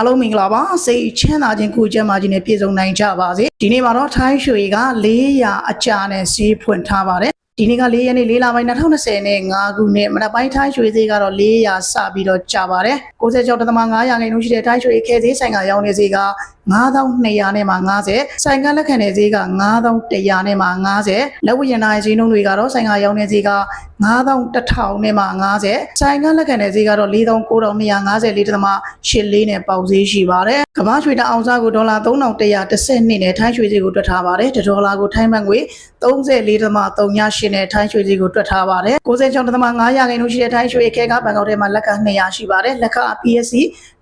အားလုံးမင်္ဂလာပါစိတ်ချမ်းသာခြင်းကိုယ်ကျန်းမာခြင်းနဲ့ပြည့်စုံနိုင်ကြပါစေဒီနေ့မှာတော့ထိုင်းရွှေက400အကြာနဲ့ဈေးဖွင့်ထားပါတယ်ဒီနေ့က4ရက်နေ့4လပိုင်း2020နဲ့5ခုနှစ်မနက်ပိုင်းထိုင်းရွှေဈေးကတော့400စပြီးတော့ကျပါတယ်96.5ရာခိုင်နှုန်းရှိတဲ့ထိုင်းရွှေခဲဈေးဆိုင်ကရောင်းနေဈေးက 9200နဲ့မှ50ဆိုင်ကလက်ခံတဲ့ဈေးက9100နဲ့မှ50လက်ဝတ်ရန်တိုင်းဈေးနှုန်းတွေကတော့ဆိုင်ကရောင်းနေဈေးက9100နဲ့မှ50ဆိုင်ကလက်ခံတဲ့ဈေးကတော့4950လေးတသမရှစ်လေးနဲ့ပေါက်ဈေးရှိပါတယ်ကမ္ဘာရွှေတအောင်စားကိုဒေါ်လာ3112နဲ့ထိုင်းရွှေဈေးကိုတွက်ထားပါတယ်ဒေါ်လာကိုထိုင်းဘတ်ငွေ34.38နဲ့ထိုင်းရွှေဈေးကိုတွက်ထားပါတယ်96.5ရာခိုင်နှုန်းရှိတဲ့ထိုင်းရွှေခဲကဘန်ကောက်ထဲမှာလက်က200ရှိပါတယ်လက်က PSC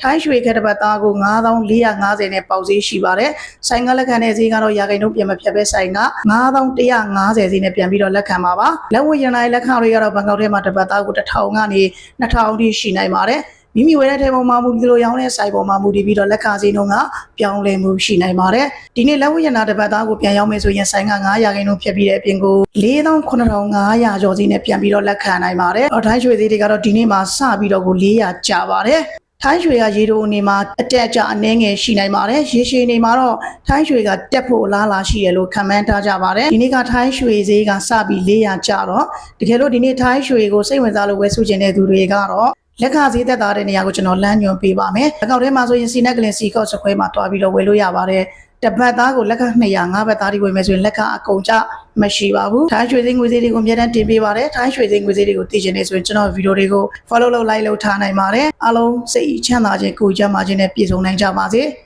ထိုင်းရွှေခဲတစ်ပတ်သားကို9450နဲ့ပေါက်ဈေးရှိပါတယ်ဆိုင်ကလက်ခံတဲ့ဈေးကတော့ရာခိုင်နှုန်းပြန်မဖြတ်ပဲဆိုင်က9150ဈေးနဲ့ပြန်ပြီးတော့လက်ခံပါပါလက်ဝတ်ရန်တိုင်းလက်ခံတွေကတော့ဘန်ကောက်ထဲမှာတစ်ပတ်သားကို1000ကနေ2000ထိရှိနိုင်ပါတယ်မိမိဝယ်တဲ့ထဲပေါ်မှာမူဒီလိုရောင်းတဲ့ဆိုင်ပေါ်မှာမူတည်ပြီးတော့လက်ခံစီနှုန်းကပြောင်းလဲမှုရှိနိုင်ပါတယ်ဒီနေ့လက်ဝတ်ရနာတစ်ပတ်သားကိုပြန်ရောင်းမယ်ဆိုရင်ဆိုင်က900ရာခိုင်နှုန်းဖြစ်ပြီးတဲ့အပြင်ကို49,500ကျော်စီနဲ့ပြန်ပြီးတော့လက်ခံနိုင်ပါတယ်။အော်ထိုင်းရွှေသေးတွေကတော့ဒီနေ့မှာစပြီးတော့ကို400ကျပါတယ်။ ထိုင်းရွှေကရေတိုအနေမှာအတက်အကျအနှဲငယ်ရှိနိုင်ပါတယ်။ရေရှည်နေမှာတော့ထိုင်းရွှေကတက်ဖို့အလားအလာရှိတယ်လို့ခန့်မှန်းထားကြပါတယ်။ဒီနေ့ကထိုင်းရွှေဈေးကစပြီး400ကျတော့တကယ်လို့ဒီနေ့ထိုင်းရွှေကိုစိတ်ဝင်စားလို့ဝယ်စုချင်တဲ့သူတွေကတော့လက်ခဈေးသက်သာတဲ့နေရာကိုကျွန်တော်လမ်းညွှန်ပေးပါမယ်။အကောက်ထဲမှာဆိုရင်စီနက်ကလင်စီကော့စခွဲမှာတွားပြီးတော့ဝယ်လို့ရပါတယ်။ တပတ်သားကိုလက်ခ200ငါးဘတ်သားတွေဝယ်မယ်ဆိုရင်လက်ခအကုန်ကျမရှိပါဘူး။ထိုင်းရွှေစင်းငွေစည်းတွေကိုအများတန်းတင်ပေးပါတယ်။ထိုင်းရွှေစင်းငွေစည်းတွေကိုသိချင်နေဆိုရင်ကျွန်တော်ဗီဒီယိုတွေကို follow လုပ် like လုပ်ထားနိုင်ပါတယ်။အားလုံးစိတ်ချမ်းသာခြင်းကိုယ်ကျန်းမာခြင်းနဲ့ပြည့်စုံနိုင်ကြပါစေ။